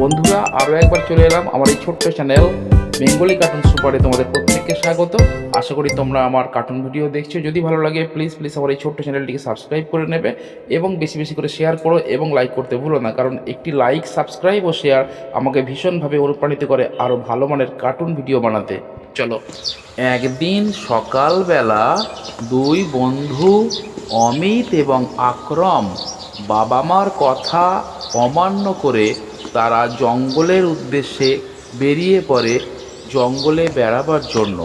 বন্ধুরা আরও একবার চলে এলাম আমার এই ছোট্ট চ্যানেল বেঙ্গলি কার্টুন সুপারে তোমাদের প্রত্যেককে স্বাগত। আশা করি তোমরা আমার কার্টুন ভিডিও দেখছ। যদি ভালো লাগে প্লিজ প্লিজ আমার এই ছোট্ট চ্যানেলটিকে সাবস্ক্রাইব করে নেবে এবং বেশি বেশি করে শেয়ার করো এবং লাইক করতে ভুলো না। কারণ একটি লাইক সাবস্ক্রাইব ও শেয়ার আমাকে ভীষণভাবে অনুপ্রাণিত করে আরও ভালো মানের কার্টুন ভিডিও বানাতে। চলো, একদিন সকালবেলা দুই বন্ধু অমিত এবং আক্রম বাবা মার কথা অমান্য করে তারা জঙ্গলের উদ্দেশ্যে বেরিয়ে পড়ে জঙ্গলে বেড়াবার জন্য।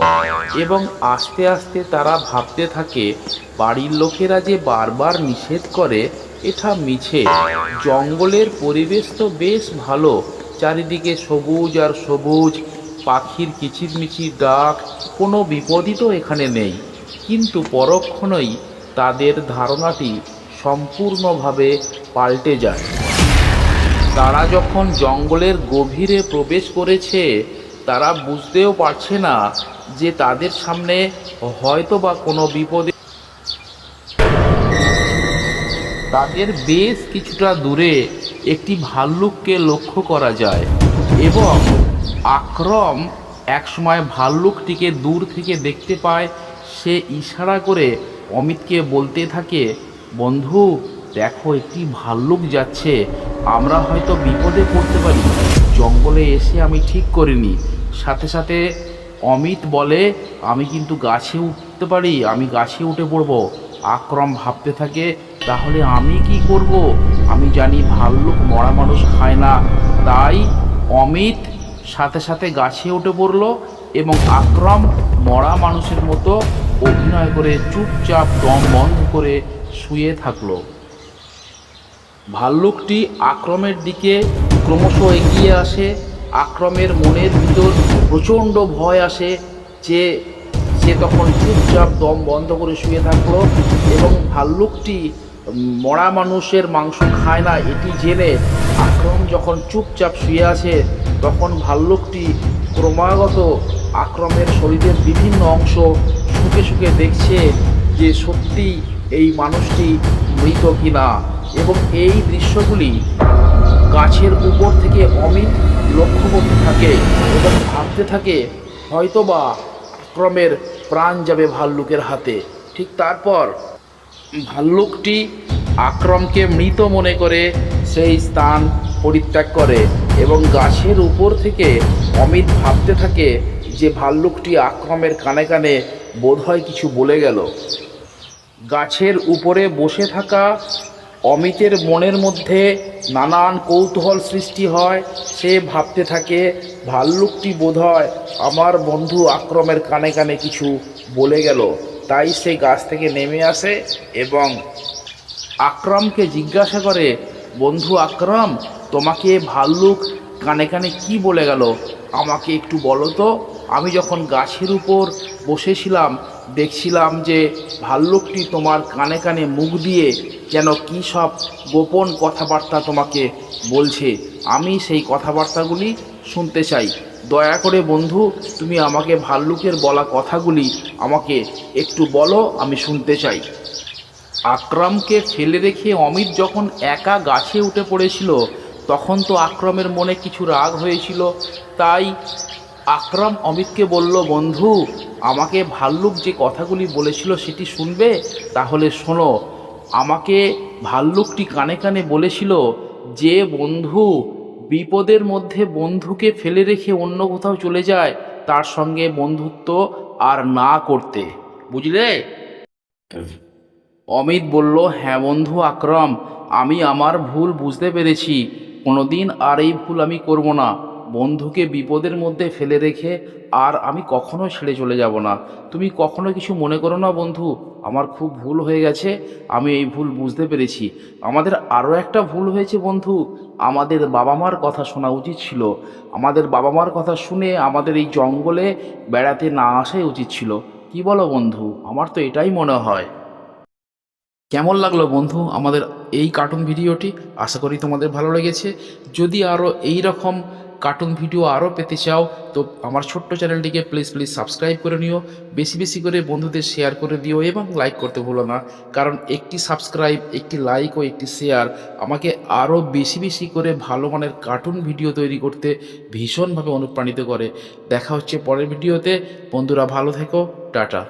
এবং আস্তে আস্তে তারা ভাবতে থাকে, বাড়ির লোকেরা যে বারবার নিষেধ করে, এটা মিছে। জঙ্গলের পরিবেশ তো বেশ ভালো, চারিদিকে সবুজ আর সবুজ, পাখির কিচিরমিচির ডাক, কোনো বিপদই তো এখানে নেই। কিন্তু পরক্ষণই তাদের ধারণাটি সম্পূর্ণভাবে পাল্টে যায়। তারা যখন জঙ্গলের গভীরে প্রবেশ করেছে, তারা বুঝতেও পারছে না যে তাদের সামনে হয়তো বা কোনো বিপদে তাদের বেশ কিছুটা দূরে একটি ভাল্লুককে লক্ষ্য করা যায় এবং আক্রম একসময় ভাল্লুকটিকে দূর থেকে দেখতে পায়। সে ইশারা করে অমিতকে বলতে থাকে, বন্ধু, দেখো একটি ভাল্লুক যাচ্ছে। আমরা হয়তো বিপদে পড়তে পারি। জঙ্গলে এসে আমি ঠিক করিনি। সাথে সাথে অমিত বলে, আমি কিন্তু গাছে উঠতে পারি, আমি গাছে উঠে পড়ব। আক্রম ভাবতে থাকে, তাহলে আমি কি করব? আমি জানি ভাল্লুক মরা মানুষ খায় না। তাই অমিত সাথে সাথে গাছে উঠে পড়ল এবং আক্রম মরা মানুষের মতো অভিনয় করে চুপচাপ দম বন্ধ করে শুয়ে থাকল। ভাল্লুকটি আক্রমের দিকে ক্রমশ এগিয়ে আসে। আক্রমের মনের ভিতর প্রচণ্ড ভয় আসে যে সে তখন চুপচাপ দম বন্ধ করে শুয়ে থাকল এবং ভাল্লুকটি মরা মানুষের মাংস খায় না, এটি জেনে আক্রম যখন চুপচাপ শুয়ে আছে, তখন ভাল্লুকটি ক্রমাগত আক্রমের শরীরের বিভিন্ন অংশ শুকে শুকে দেখছে যে সত্যি এই মানুষটি মৃত কিনা এবং এই দৃশ্যগুলি গাছের উপর থেকে অমিত লক্ষ্য করতে থাকে এবং ভাবতে থাকে, হয়তোবা আক্রমের প্রাণ যাবে ভাল্লুকের হাতে। ঠিক তারপর ভাল্লুকটি আক্রমকে মৃত মনে করে সেই স্থান পরিত্যাগ করে এবং গাছের উপর থেকে অমিত ভাবতে থাকে যে ভাল্লুকটি আক্রমের কানে কানে বোধহয় কিছু বলে গেল। গাছের উপরে বসে থাকা অমিতের মনের মধ্যে নানান কৌতূহল সৃষ্টি হয়। সে ভাবতে থাকে, ভাল্লুকটি বোধহয় আমার বন্ধু আক্রমের কানে কানে কিছু বলে গেল। তাই সে গাছ থেকে নেমে আসে এবং আক্রমকে জিজ্ঞাসা করে, বন্ধু আক্রম, তোমাকে ভাল্লুক কানে কানে কি বলে গেল? আমাকে একটু বলো তো। আমি যখন গাছের উপর বসেছিলাম, দেখছিলাম যে ভাল্লুকটি তোমার কানে কানে মুখ দিয়ে যেন কী সব গোপন কথাবার্তা তোমাকে বলছে। আমি সেই কথাবার্তাগুলি শুনতে চাই। দয়া করে বন্ধু, তুমি আমাকে ভাল্লুকের বলা কথাগুলি আমাকে একটু বলো, আমি শুনতে চাই। আক্রমকে ফেলে রেখে অমিত যখন একা গাছে উঠে পড়েছিল, তখন তো আক্রমের মনে কিছু রাগ হয়েছিল, তাই আক্রম অমিতকে বলল, বন্ধু, আমাকে ভাল্লুক যে কথাগুলি বলেছিল সেটি শুনবে? তাহলে শোনো, আমাকে ভাল্লুকটি কানে কানে বলেছিল যে, বন্ধু, বিপদের মধ্যে বন্ধুকে ফেলে রেখে অন্য কোথাও চলে যায়, তার সঙ্গে বন্ধুত্ব আর না করতে। বুঝলে? অমিত বলল হ্যাঁ বন্ধু আক্রম, আমি আমার ভুল বুঝতে পেরেছি। কোনোদিন আর এই ভুল আমি করব না। বন্ধুকে বিপদের মধ্যে ফেলে রেখে আর আমি কখনো ছেড়ে চলে যাব না। তুমি কখনো কিছু মনে করো না বন্ধু? আমার খুব ভুল হয়ে গেছে। আমি এই ভুল বুঝতে পেরেছি। আমাদের আরও একটা ভুল হয়েছে বন্ধু। আমাদের বাবা মার কথা শোনা উচিত ছিল। আমাদের বাবা মার কথা শুনে আমাদের এই জঙ্গলে বেড়াতে না আসাই উচিত ছিল। কি বলো বন্ধু? আমার তো এটাই মনে হয়। কেমন লাগল বন্ধু আমাদের এই কার্টুন ভিডিওটি? আশা করি তোমাদের ভালো লেগেছে। যদি আরও এই রকম কার্টুন ভিডিও আরও পেতে চাও, তো আমার ছোট্ট চ্যানেলটিকে প্লিজ প্লিজ সাবস্ক্রাইব করে নিও, বেশি বেশি করে বন্ধুদের শেয়ার করে দিও এবং লাইক করতে ভুলো না, কারণ একটি সাবস্ক্রাইব একটি লাইক ও একটি শেয়ার আমাকে আরও বেশি বেশি করে ভালো মানের কার্টুন ভিডিও তৈরি করতে ভীষণভাবে অনুপ্রাণিত করে। দেখা হচ্ছে পরের ভিডিওতে বন্ধুরা ভালো থেকো, টাটা।